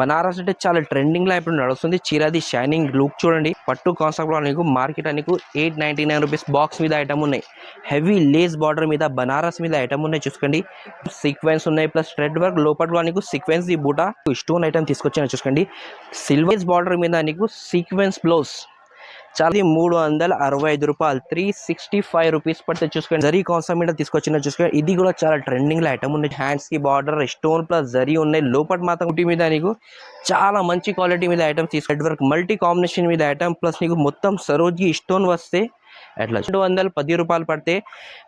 బనారస్ అంటే చాలా ట్రెండింగ్లో ఇప్పుడు నడుస్తుంది. చీరాది షైనింగ్ లుక్ చూడండి. పట్టు కాన్సెప్ట్లో నీకు మార్కెట్ నీకు eight ninety nine rupees box మీద ఐటమ్ ఉన్నాయి. హెవీ లేస్ బార్డర్ మీద బనారస్ మీద ఐటమ్ ఉన్నాయి చూసుకోండి. సీక్వెన్స్ ఉన్నాయి ప్లస్ థ్రెడ్ వర్క్ లోపల నీకు సీక్వెన్స్ ది బూట స్టోన్ ఐటమ్ తీసుకొచ్చాను చూసుకోండి. సిల్వర్ బార్డర్ మీద నీకు సీక్వెన్స్ బ్లౌజ్ చాలా మూడు వందల అరవై ఐదు రూపాయలు. త్రీ సిక్స్టీ ఫైవ్ రూపీస్ పడితే చూసుకోండి. జరీ కాన్సెప్ట్ మీద తీసుకొచ్చిన చూసుకోండి. ఇది కూడా చాలా ట్రెండింగ్లో ఐటమ్ ఉంది హ్యాండ్స్కి బార్డర్ స్టోన్ ప్లస్ జరీ ఉన్నాయి. లోపల మాత్రం కుట్టి మీద నీకు చాలా మంచి క్వాలిటీ మీద ఐటమ్ తీసుకు. వర్క్ మల్టీ కాంబినేషన్ మీద ఐటమ్ ప్లస్ నీకు మొత్తం సరోజ్కి స్టోన్ వస్తే అట్లా. రెండు వందల పది రూపాయలు పడితే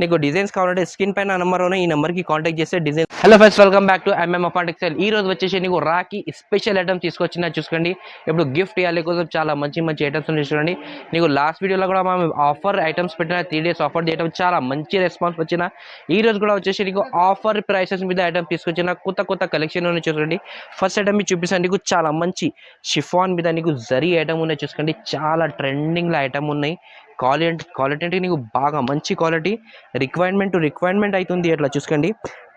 నీకు డిజైన్స్ కావాలంటే స్క్రీన్ పైన నెంబర్ ఉన్నాయి ఈ నెంబర్కి కాంటాక్ట్ చేస్తే design. Hello friends welcome back to MM అపాంటిక్ ఈ రోజు వచ్చేసి నీకు రాకి స్పెషల్ ఐటమ్ తీసుకొచ్చిన చూసుకోండి. ఇప్పుడు గిఫ్ట్ ఇవ్వాలి కోసం చాలా మంచి మంచి ఐటమ్స్ ఉన్నాయి చూడండి. నీకు లాస్ట్ వీడియోలో కూడా మనం ఆఫర్ ఐటమ్స్ పెట్టిన త్రీ డేస్ ఆఫర్ చేయడం చాలా మంచి రెస్పాన్స్ వచ్చిన. ఈ రోజు కూడా వచ్చేసి నీకు ఆఫర్ ప్రైసెస్ మీద ఐటమ్ తీసుకొచ్చిన కొత్త కొత్త కలెక్షన్ ఉన్నాయి చూసుకోండి. ఫస్ట్ ఐటమ్ మీకు చూపిస్తాను. నీకు చాలా మంచి షిఫాన్ మీద నీకు జరీ ఐటమ్ ఉన్నాయి చూసుకోండి. చాలా ట్రెండింగ్లో ఐటమ్ ఉన్నాయి. క్వాలిటీ క్వాలిటీ అంటే నీకు బాగా మంచి క్వాలిటీ రిక్వైర్మెంట్ టు రిక్వైర్మెంట్ అవుతుంది అట్లా చూసుకోండి.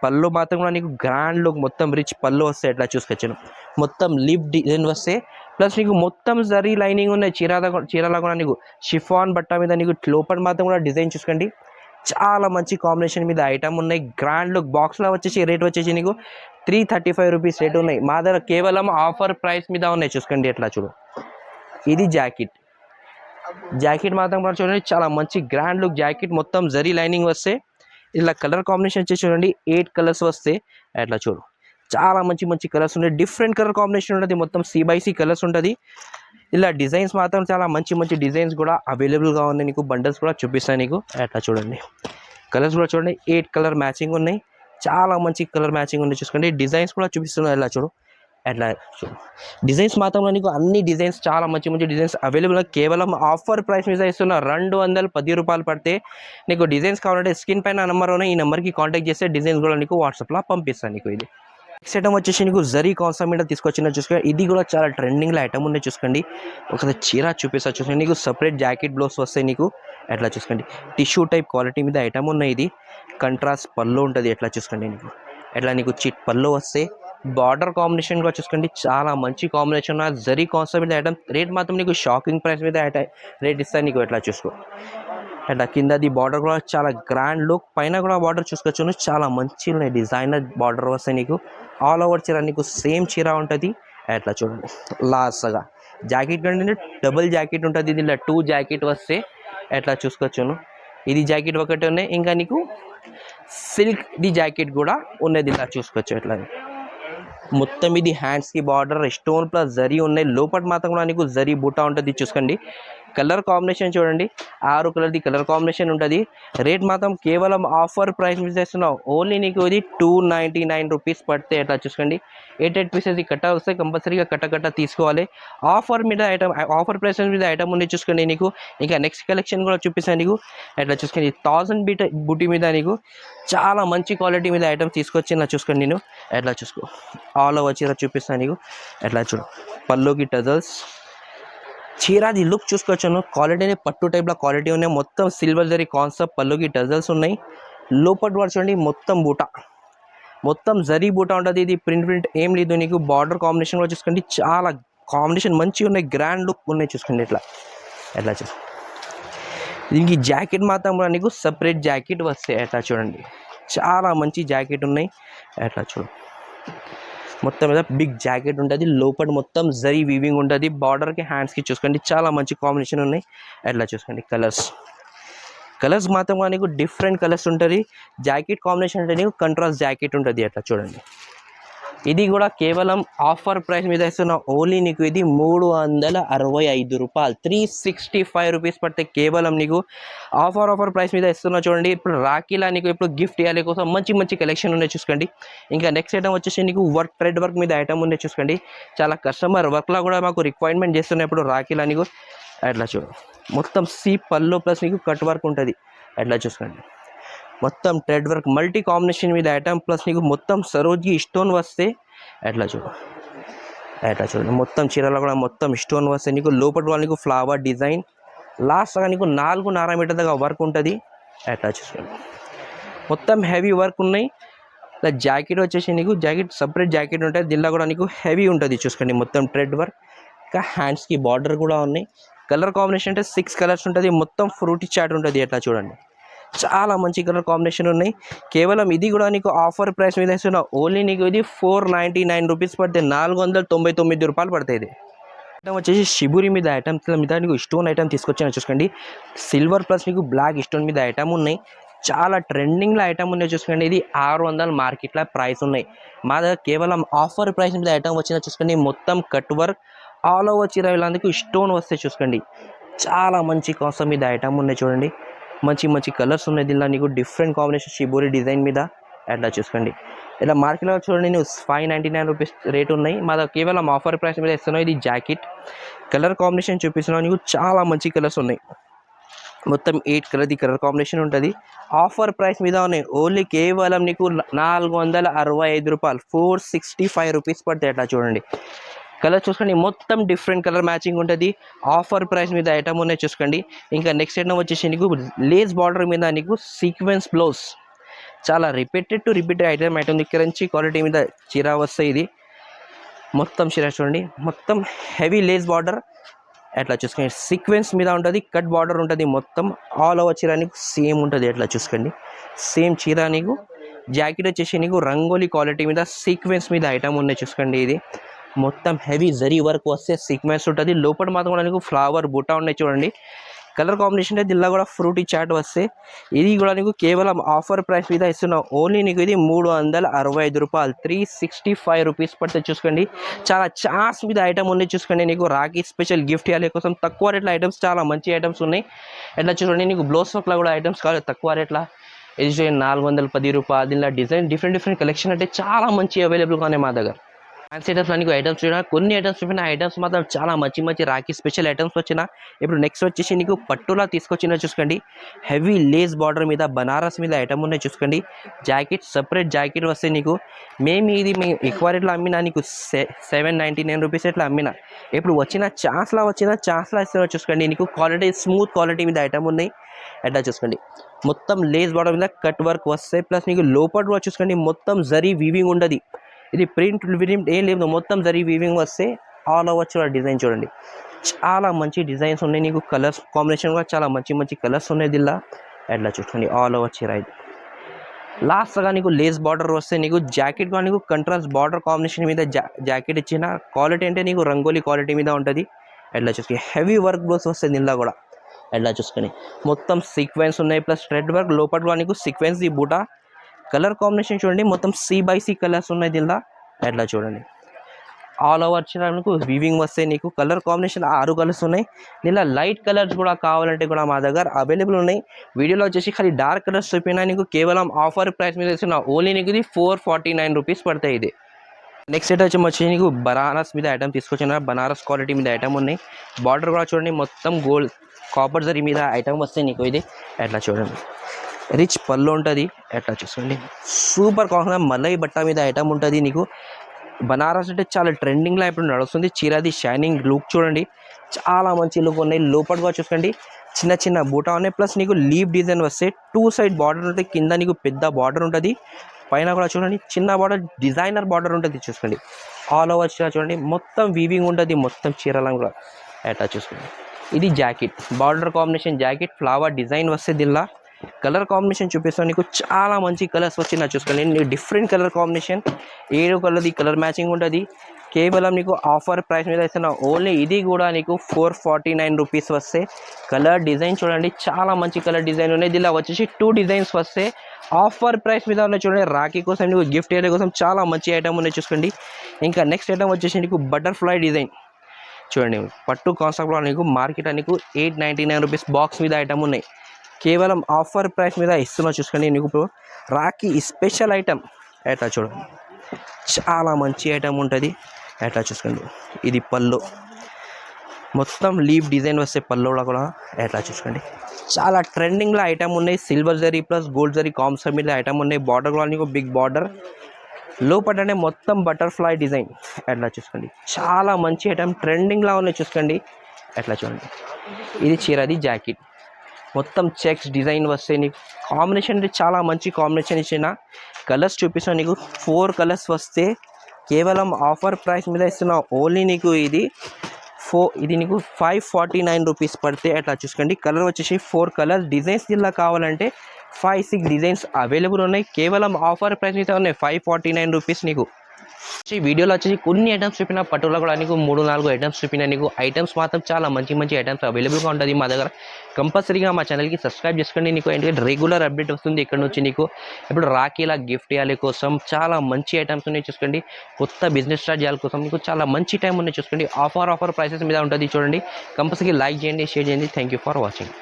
పళ్ళు మాత్రం కూడా నీకు గ్రాండ్ లుక్ మొత్తం రిచ్ పళ్ళు వస్తాయి అట్లా చూసుకొచ్చాను మొత్తం లిప్ డిజైన్ వస్తే ప్లస్ నీకు మొత్తం జరీ లైనింగ్ ఉన్నాయి చీరాల చీరాల కూడా నీకు షిఫాన్ బట్ట మీద నీకు లోపల మాత్రం కూడా డిజైన్ చూసుకోండి. చాలా మంచి కాంబినేషన్ మీద ఐటమ్ ఉన్నాయి. గ్రాండ్ లుక్ బాక్స్లో వచ్చేసి రేట్ వచ్చేసి నీకు three thirty five rupees rate ఉన్నాయి. మా దగ్గర కేవలం ఆఫర్ ప్రైస్ మీద ఉన్నాయి. చూసుకోండి ఎట్లా చూడు. ఇది జాకెట్ జాకెట్ మాత్రం కూడా చూడండి చాలా మంచి గ్రాండ్ లుక్ జాకెట్. మొత్తం జరీ లైనింగ్ వస్తే ఇలా కలర్ కాంబినేషన్ వచ్చి చూడండి ఎయిట్ కలర్స్ వస్తే అట్లా చూడు. చాలా మంచి మంచి కలర్స్ ఉన్నాయి. డిఫరెంట్ కలర్ కాంబినేషన్ ఉంటుంది మొత్తం సి బై సి కలర్స్ ఉంటుంది. ఇలా డిజైన్స్ మాత్రం చాలా మంచి మంచి డిజైన్స్ కూడా అవైలబుల్గా ఉన్నాయి నీకు బండల్స్ కూడా చూపిస్తాను నీకు. అట్లా చూడండి. కలర్స్ కూడా చూడండి ఎయిట్ కలర్ మ్యాచింగ్ ఉన్నాయి. చాలా మంచి కలర్ మ్యాచింగ్ ఉన్నాయి చూసుకోండి. డిజైన్స్ కూడా చూపిస్తున్నాయి ఇలా చూడు. అట్లా. డిజైన్స్ మాత్రం నీకు అన్ని డిజైన్స్ చాలా మంచి మంచి డిజైన్స్ అవైలబుల్ కేవలం ఆఫర్ ప్రైస్ మీద ఇస్తున్న రెండు వందల పది రూపాయలు పడితే నీకు డిజైన్స్ కావాలంటే స్క్రీన్ పైన నెంబర్ ఉన్నాయి ఈ నెంబర్కి కాంటాక్ట్ చేస్తే డిజైన్స్ కూడా నీకు వాట్సాప్లో పంపిస్తాను నీకు ఇది. నెక్స్ట్ ఐటమ్ వచ్చేసి నీకు జరీ కాన్సెప్ట్ మీద తీసుకొచ్చిన చూసుకోండి ఇది కూడా చాలా ట్రెండింగ్లో ఐటమ్ ఉన్నాయి చూసుకోండి. ఒక చీర చూపిస్తా చూసుకోండి నీకు సపరేట్ జాకెట్ బ్లౌజ్ వస్తాయి నీకు ఎట్లా చూసుకోండి. టిష్యూ టైప్ క్వాలిటీ మీద ఐటమ్ ఉన్నాయి ఇది. కంట్రాస్ట్ పళ్ళు ఉంటుంది ఎట్లా చూసుకోండి నీకు. ఎట్లా నీకు చిట్ పళ్ళు వస్తే బార్డర్ కాంబినేషన్ కూడా చూసుకోండి చాలా మంచి కాంబినేషన్ జరీ కాన్సెప్ట్ మీద ఐటమ్. రేట్ మాత్రం నీకు షాకింగ్ ప్రైస్ మీద ఐట రేట్ ఇస్తాను నీకు ఎట్లా చూసుకో. అట్లా కిందది బార్డర్ కూడా చాలా గ్రాండ్ లుక్. పైన కూడా బార్డర్ చూసుకోవచ్చు. చాలా మంచి ఉన్నాయి. డిజైనర్ బార్డర్ వస్తాయి నీకు. ఆల్ ఓవర్ చీర నీకు సేమ్ చీర ఉంటుంది. అట్లా చూడండి. లాస్గా జాకెట్ కంటే డబుల్ జాకెట్ ఉంటుంది. దీనిలో టూ జాకెట్ వస్తే ఎట్లా చూసుకోవచ్చును ఇది జాకెట్ ఒకటి ఉన్నాయి. ఇంకా నీకు సిల్క్ ది జాకెట్ కూడా ఉన్నది. ఇలా చూసుకోవచ్చు ఎట్లా. మొత్తం ఇది హ్యాండ్స్కి బార్డర్ స్టోన్ ప్లస్ జరీ ఉన్నాయి. లోపల మాత్రం కూడా నీకు జరీ బుట్ట ఉంటుంది. చూసుకోండి. కలర్ కాంబినేషన్ చూడండి. ఆరు కలర్ది కలర్ కాంబినేషన్ ఉంటుంది. రేట్ మాత్రం కేవలం ఆఫర్ ప్రైస్ మీద చేస్తున్నావు ఓన్లీ నీకు ఇది టూ నైంటీ నైన్ రూపీస్ పడితే ఎట్లా చూసుకోండి. ఎయిట్ ఎయిట్ పీసెస్ కట్ట వస్తే కంపల్సరీగా కట్ట కట్ట తీసుకోవాలి. ఆఫర్ మీద ఐటమ్ ఆఫర్ ప్రైస్ మీద ఐటమ్ ఉంది చూసుకోండి నీకు. ఇంకా నెక్స్ట్ కలెక్షన్ కూడా చూపిస్తాను నీకు. అట్లా చూసుకోండి. థౌసండ్ బీట బుటీ మీద నీకు చాలా మంచి క్వాలిటీ మీద ఐటమ్ తీసుకొచ్చి నా చూసుకోండి నేను. ఎట్లా చూసుకో. ఆల్ ఓవర్ చీర చూపిస్తాను నీకు. ఎట్లా చూడు. పల్లోకి టజల్స్ చీరాది లుక్ చూసుకోవచ్చును. క్వాలిటీనే పట్టు టైప్లో క్వాలిటీ ఉన్నాయి. మొత్తం సిల్వర్ జరీ కాన్సెప్ట్ పళ్ళుకి టజల్స్ ఉన్నాయి. లోపల కూడా చూడండి మొత్తం బూట. మొత్తం జరీ బూట ఉంటుంది. ఇది ప్రింట్ ప్రింట్ ఏం లేదు నీకు. బార్డర్ కాంబినేషన్ కూడా చూసుకోండి. చాలా కాంబినేషన్ మంచిగా ఉన్నాయి. గ్రాండ్ లుక్ ఉన్నాయి చూసుకోండి ఇట్లా. ఎట్లా చూ దీనికి జాకెట్ మాత్రం కూడా నీకు సపరేట్ జాకెట్ వస్తాయి. ఎట్లా చూడండి. చాలా మంచి జాకెట్ ఉన్నాయి. ఎట్లా చూడు. మొత్తం మీద బిగ్ జాకెట్ ఉంటుంది. లోపల మొత్తం జరీ వీవింగ్ ఉంటుంది. బార్డర్కి హ్యాండ్స్కి చూసుకోండి. చాలా మంచి కాంబినేషన్ ఉన్నాయి. అట్లా చూసుకోండి? కలర్స్ కలర్స్ మాత్రం కానీ నీకు డిఫరెంట్ కలర్స్ ఉంటుంది. జాకెట్ కాంబినేషన్ అంటే నీకు కంట్రాస్ట్ జాకెట్ ఉంటుంది. అట్లా చూడండి? ఇది కూడా కేవలం ఆఫర్ ప్రైస్ మీద ఇస్తున్న ఓన్లీ నీకు ఇది మూడు వందల అరవై ఐదు రూపాయలు. త్రీ సిక్స్టీ ఫైవ్ రూపీస్ పడితే కేవలం నీకు ఆఫర్ ఆఫర్ ప్రైస్ మీద ఇస్తున్నా చూడండి. ఇప్పుడు రాఖీలా నీకు ఇప్పుడు గిఫ్ట్ ఇవ్వాలి కోసం మంచి మంచి కలెక్షన్ ఉన్నాయి చూసుకోండి. ఇంకా నెక్స్ట్ ఐటమ్ వచ్చేసి నీకు వర్క్ థ్రెడ్ వర్క్ మీద ఐటమ్ ఉన్నాయి చూసుకోండి. చాలా కస్టమర్ వర్క్లో కూడా మాకు రిక్వైర్మెంట్ చేస్తున్నప్పుడు రాఖీలా నీకు. అట్లా చూడు. మొత్తం సీ పల్లో ప్లస్ నీకు కట్ వర్క్ ఉంటుంది. అట్లా చూసుకోండి. మొత్తం ట్రెడ్ వర్క్ మల్టీ కాంబినేషన్ మీద ఐటమ్ ప్లస్ నీకు మొత్తం సరోజ్కి స్టోన్ వస్తే ఎట్లా చూడు? ఎట్లా చూడండి మొత్తం చీరలో కూడా మొత్తం స్టోన్ వస్తే నీకు లోపల కూడా నీకు ఫ్లవర్ డిజైన్ లాస్ట్గా నీకు నాలుగున్నర మీటర్ దాకా వర్క్ ఉంటుంది. అట్లా చూసుకోండి మొత్తం హెవీ వర్క్ ఉన్నాయి. ఇలా జాకెట్ వచ్చేసి నీకు జాకెట్ సపరేట్ జాకెట్ ఉంటుంది. దీనిలో కూడా నీకు హెవీ ఉంటుంది చూసుకోండి మొత్తం ట్రెడ్ వర్క్ ఇంకా హ్యాండ్స్కి బార్డర్ కూడా ఉన్నాయి. కలర్ కాంబినేషన్ అంటే సిక్స్ కలర్స్ ఉంటుంది. మొత్తం ఫ్రూటీ చాట్ ఉంటుంది. ఎట్లా చూడండి? చాలా మంచి కలర్ కాంబినేషన్ ఉన్నాయి. కేవలం ఇది కూడా నీకు ఆఫర్ ప్రైస్ మీద ఇస్తున్నా. ఓన్లీ నీకు ఇది ఫోర్ నైంటీ నైన్ రూపీస్ పడితే నాలుగు వందల తొంభై తొమ్మిది రూపాయలు పడుతుంది ఇది. ఐటమ్ వచ్చేసి షిబురి మీద ఐటమ్స్ మీద నీకు స్టోన్ ఐటమ్ తీసుకొచ్చాను చూసుకోండి. సిల్వర్ ప్లస్ నీకు బ్లాక్ స్టోన్ మీద ఐటమ్ ఉన్నాయి. చాలా ట్రెండింగ్లో ఐటమ్ ఉన్నాయి చూసుకోండి. ఇది ఆరు వందల మార్కెట్లో ప్రైస్ ఉన్నాయి. మా దగ్గర కేవలం ఆఫర్ ప్రైస్ మీద ఐటమ్ వచ్చిన చూసుకోండి. మొత్తం కట్ వర్క్ ఆల్ ఓవర్ చీర వెళ్ళేందుకు స్టోన్ వస్తే చూసుకోండి. చాలా మంచి కోసం మీద ఐటమ్ ఉన్నాయి చూడండి. మంచి మంచి కలర్స్ ఉన్నాయి. దీనిలో నీకు డిఫరెంట్ కాంబినేషన్ షిబోరి డిజైన్ మీద అట్లా చూసుకోండి. ఇలా మార్కెట్లో చూడండి నేను five ninety nine rupees rate ఉన్నాయి. మా కేవలం ఆఫర్ ప్రైస్ మీద ఇస్తున్నావు. ఇది జాకెట్ కలర్ కాంబినేషన్ చూపిస్తున్నావు. నీకు చాలా మంచి కలర్స్ ఉన్నాయి. మొత్తం ఎయిట్ కలర్ది కలర్ కాంబినేషన్ ఉంటుంది. ఆఫర్ ప్రైస్ మీద ఉన్నాయి. ఓన్లీ కేవలం నీకు నాలుగు వందల అరవై ఐదు రూపాయలు. ఫోర్ సిక్స్టీ ఫైవ్ రూపీస్ పడతాయి అట్లా చూడండి. కలర్ చూసుకోండి. మొత్తం డిఫరెంట్ కలర్ మ్యాచింగ్ ఉంటుంది. ఆఫర్ ప్రైస్ మీద ఐటమ్ ఉన్నాయి చూసుకోండి. ఇంకా నెక్స్ట్ ఐటమ్ వచ్చేసి నీకు లేస్ బార్డర్ మీద నీకు సీక్వెన్స్ బ్లౌజ్ చాలా repeated to repeated item item దగ్గర నుంచి క్వాలిటీ మీద చీర వస్తాయి ఇది. మొత్తం చీర చూడండి. మొత్తం హెవీ లేస్ బార్డర్ అట్లా చూసుకోండి. సీక్వెన్స్ మీద ఉంటుంది కట్ బార్డర్ ఉంటుంది. మొత్తం ఆల్ ఓవర్ చీర నీకు సేమ్ ఉంటుంది. అట్లా చూసుకోండి. సేమ్ చీర నీకు. జాకెట్ వచ్చేసి నీకు రంగోలీ క్వాలిటీ మీద సీక్వెన్స్ మీద ఐటమ్ ఉన్నాయి చూసుకోండి ఇది. మొత్తం హెవీ జరీ వర్క్ వస్తే సీక్వెన్స్ ఉంటుంది. లోపల మాత్రం ఫ్లవర్ బుట్ట ఉన్నాయి చూడండి. కలర్ కాంబినేషన్ అయితే దీనిలో కూడా ఫ్రూటీ చాట్ వస్తే ఇది కూడా నీకు కేవలం ఆఫర్ ప్రైస్ మీద ఇస్తున్నావు ఓన్లీ నీకు ఇది మూడు వందల అరవై ఐదు రూపాయలు. త్రీ సిక్స్టీ ఫైవ్ రూపీస్ పడితే చూసుకోండి. చాలా ఛాన్స్ మీద ఐటమ్ ఉంది చూసుకోండి. నీకు రాఖీ స్పెషల్ గిఫ్ట్ ఇవ్వాలి. కోసం తక్కువ రేట్ల ఐటమ్స్ చాలా మంచి ఐటమ్స్ ఉన్నాయి. ఎట్లా చూడండి నీకు బ్లౌజ్ వర్క్లో కూడా ఐటమ్స్ కావాలి. తక్కువ రేట్ల ఇది చూడండి నాలుగు వందల పది రూపాయలు. దీనిలో డిజైన్ డిఫరెంట్ డిఫరెంట్ కలెక్షన్ అంటే చాలా మంచి అవైలబుల్గా ఉన్నాయి మా దగ్గర. ఫ్యాన్సీ ఐటమ్స్ నీకు ఐటమ్స్ చూసినా కొన్ని ఐటమ్స్ చూపిన ఐటమ్స్ మాత్రం చాలా మంచి మంచి రాఖీ స్పెషల్ ఐటమ్స్ వచ్చిన. ఇప్పుడు నెక్స్ట్ వచ్చేసి నీకు పట్టులా తీసుకొచ్చిన చూసుకోండి. హెవీ లేస్ బార్డర్ మీద బనారస్ మీద ఐటమ్ ఉన్నాయి చూసుకోండి. జాకెట్ సపరేట్ జాకెట్ వస్తే నీకు మేము ఇది మేము ఎక్కువ రేట్లో అమ్మినా నీకు సెవెన్ నైంటీ నైన్ రూపీస్ ఎట్లా అమ్మినా. ఇప్పుడు వచ్చిన ఛాన్స్లా వచ్చిన ఛాన్స్లా ఇస్తున్నా చూసుకోండి. నీకు క్వాలిటీ స్మూత్ క్వాలిటీ మీద ఐటమ్ ఉన్నాయి. అట్లా చూసుకోండి. మొత్తం లేస్ బార్డర్ మీద కట్ వర్క్ వస్తాయి ప్లస్ నీకు లోపల చూసుకోండి. మొత్తం జరీ వీవింగ్ ఉండదు. ఇది ప్రింట్ ప్రింట్ ఏం లేదు మొత్తం జరీ వీవింగ్ వస్తే ఆల్ ఓవర్ చూడ డిజైన్ చూడండి. చాలా మంచి డిజైన్స్ ఉన్నాయి నీకు కలర్స్ కాంబినేషన్ కూడా చాలా మంచి మంచి కలర్స్ ఉన్నాయి దీనిలో. అట్లా చూసుకోండి ఆల్ ఓవర్ చీర ఇది. లాస్ట్గా నీకు లేస్ బార్డర్ వస్తే నీకు జాకెట్ కూడా నీకు కంట్రాస్ట్ బార్డర్ కాంబినేషన్ మీద జా జాకెట్ ఇచ్చిన క్వాలిటీ అంటే నీకు రంగోలీ క్వాలిటీ మీద ఉంటుంది. అట్లా చూసుకొని హెవీ వర్క్ బ్లౌస్ వస్తుంది దీనిలో కూడా. అట్లా చూసుకొని మొత్తం సీక్వెన్స్ ఉన్నాయి ప్లస్ థ్రెడ్ వర్క్ లోపల కూడా నీకు సీక్వెన్స్ ఈ బూట కలర్ కాంబినేషన్ చూడండి. మొత్తం సి బై సి కలర్స్ ఉన్నాయి దీనిలో. ఎట్లా చూడండి. ఆల్ ఓవర్ చిన్నకు వీవింగ్ వస్తే నీకు. కలర్ కాంబినేషన్ ఆరు కలర్స్ ఉన్నాయి. దీనిలో లైట్ కలర్స్ కూడా కావాలంటే కూడా మా దగ్గర అవైలబుల్ ఉన్నాయి. వీడియోలో వచ్చేసి ఖాళీ డార్క్ కలర్స్ చూపినా నీకు కేవలం ఆఫర్ ప్రైస్ మీద ఇస్తున్నా. ఓన్లీ నీకు ఇది ఫోర్ ఫార్టీ నైన్ రూపీస్ పడతాయి ఇది. నెక్స్ట్ ఐటమ్ వచ్చి వచ్చి నీకు బనారస్ మీద ఐటమ్ తీసుకొచ్చిన. బనారస్ క్వాలిటీ మీద ఐటమ్ ఉన్నాయి. బార్డర్ కూడా చూడండి. మొత్తం గోల్డ్ కాపర్ జరీ మీద ఐటమ్ వస్తే నీకు ఇది. ఎట్లా చూడండి. రిచ్ పళ్ళు ఉంటుంది. ఎట్లా చూసుకోండి. సూపర్ కాకుండా మలై బట్ట మీద ఐటమ్ ఉంటుంది నీకు. బనారస్ అంటే చాలా ట్రెండింగ్లో ఇప్పుడు నడుస్తుంది. చీరాది షైనింగ్ లుక్ చూడండి. చాలా మంచి లుక్ ఉన్నాయి. లోపల కూడా చూసుకోండి. చిన్న చిన్న బూటా ఉన్నాయి. ప్లస్ నీకు లీవ్ డిజైన్ వస్తే టూ సైడ్ బార్డర్ ఉంటుంది. కింద నీకు పెద్ద బార్డర్ ఉంటుంది. పైన కూడా చూడండి. చిన్న బార్డర్ డిజైనర్ బార్డర్ ఉంటుంది చూసుకోండి. ఆల్ ఓవర్ చీర చూడండి. మొత్తం వీవింగ్ ఉంటుంది. మొత్తం చీరలను కూడా. అట్లా చూసుకోండి. ఇది jacket. Border combination jacket. Flower design వస్తే దీనిలో కలర్ కాంబినేషన్ చూపిస్తాను. నీకు చాలా మంచి కలర్స్ వచ్చినా చూసుకోండి నీకు డిఫరెంట్ కలర్ కాంబినేషన్. ఏడు కలర్ది కలర్ మ్యాచింగ్ ఉంటుంది. కేవలం నీకు ఆఫర్ ప్రైస్ మీద ఇస్తున్నా. ఓన్లీ ఇది కూడా నీకు ఫోర్ ఫార్టీ నైన్ రూపీస్ వస్తే. కలర్ డిజైన్ చూడండి. చాలా మంచి కలర్ డిజైన్ ఉన్నాయి. దీనిలో వచ్చేసి టూ డిజైన్స్ వస్తే. ఆఫర్ ప్రైస్ మీద ఉన్నాయి చూడండి. రాఖీ కోసం నీకు గిఫ్ట్ ఏరియా కోసం చాలా మంచి ఐటమ్ ఉన్నాయి చూసుకోండి. ఇంకా నెక్స్ట్ ఐటమ్ వచ్చేసి నీకు బటర్ఫ్లై డిజైన్ చూడండి. పట్టు కాన్సెప్ట్లో నీకు మార్కెట్ నీకు eight ninety nine rupees box మీద ఐటమ్ ఉన్నాయి. కేవలం ఆఫర్ ప్రైస్ మీద ఇస్తున్నా చూసుకోండి నీకు ఇప్పుడు. రాఖీ స్పెషల్ ఐటెం ఎట్లా చూడండి చాలా మంచి ఐటెం ఉంటుంది. ఎట్లా చూసుకోండి. ఇది పళ్ళు. మొత్తం లీవ్ డిజైన్ వస్తే పళ్ళులో కూడా ఎట్లా చూసుకోండి. చాలా ట్రెండింగ్లో ఐటమ్ ఉన్నాయి. Silver zari plus gold zari comms మీద ఐటమ్ ఉన్నాయి. బార్డర్ కూడా నీకు బిగ్ బార్డర్. లోపలనే మొత్తం బటర్ఫ్లై డిజైన్. ఎట్లా చూసుకోండి. చాలా మంచి ఐటమ్ ట్రెండింగ్లో ఉన్నాయి చూసుకోండి. ఎట్లా చూడండి. ఇది చీరది జాకెట్. మొత్తం చెక్స్ డిజైన్ వస్తాయి. నీకు కాంబినేషన్ అంటే చాలా మంచి కాంబినేషన్ ఇచ్చిన. కలర్స్ చూపిస్తాను నీకు. ఫోర్ కలర్స్ వస్తే కేవలం ఆఫర్ ప్రైస్ మీద ఇస్తున్నా. ఓన్లీ నీకు ఇది ఫో ఇది నీకు ఫైవ్ ఫార్టీ నైన్ రూపీస్ పడితే అట్లా చూసుకోండి. కలర్ వచ్చేసి ఫోర్ కలర్స్ డిజైన్స్ ఇలా కావాలంటే ఫైవ్ సిక్స్ డిజైన్స్ అవైలబుల్ ఉన్నాయి. కేవలం ఆఫర్ ప్రైస్ మీద ఉన్నాయి. ఫైవ్ ఫార్టీ నైన్ రూపీస్ నీకు. ఈ వీడియోలో వచ్చేసి కొన్ని ఐటమ్స్ చూపిన పట్టులో కూడా నీకు మూడు నాలుగు ఐటమ్స్ చూపిన నీకు ఐటమ్స్ మాత్రం చాలా మంచి మంచి ఐటమ్స్ అవైలబుల్గా ఉంటుంది మా దగ్గర. కంపల్సరీగా మా ఛానల్కి సబ్స్క్రైబ్ చేసుకోండి. నీకు ఎందుకంటే రెగ్యులర్ అప్డేట్ వస్తుంది ఇక్కడ నుంచి నీకు. ఇప్పుడు రాఖీలా గిఫ్ట్ ఇవ్వాలి కోసం చాలా మంచి ఐటమ్స్ ఉన్నాయి చూసుకోండి. కొత్త బిజినెస్ స్టార్ట్ చేయాలి కోసం నీకు చాలా మంచి టైం ఉన్నాయి చూసుకోండి. ఆఫర్ ఆఫర్ ప్రైసెస్ మీద ఉంటుంది చూడండి. కంపల్సరీ లైక్ చేయండి షేర్ చేయండి. Thank you for watching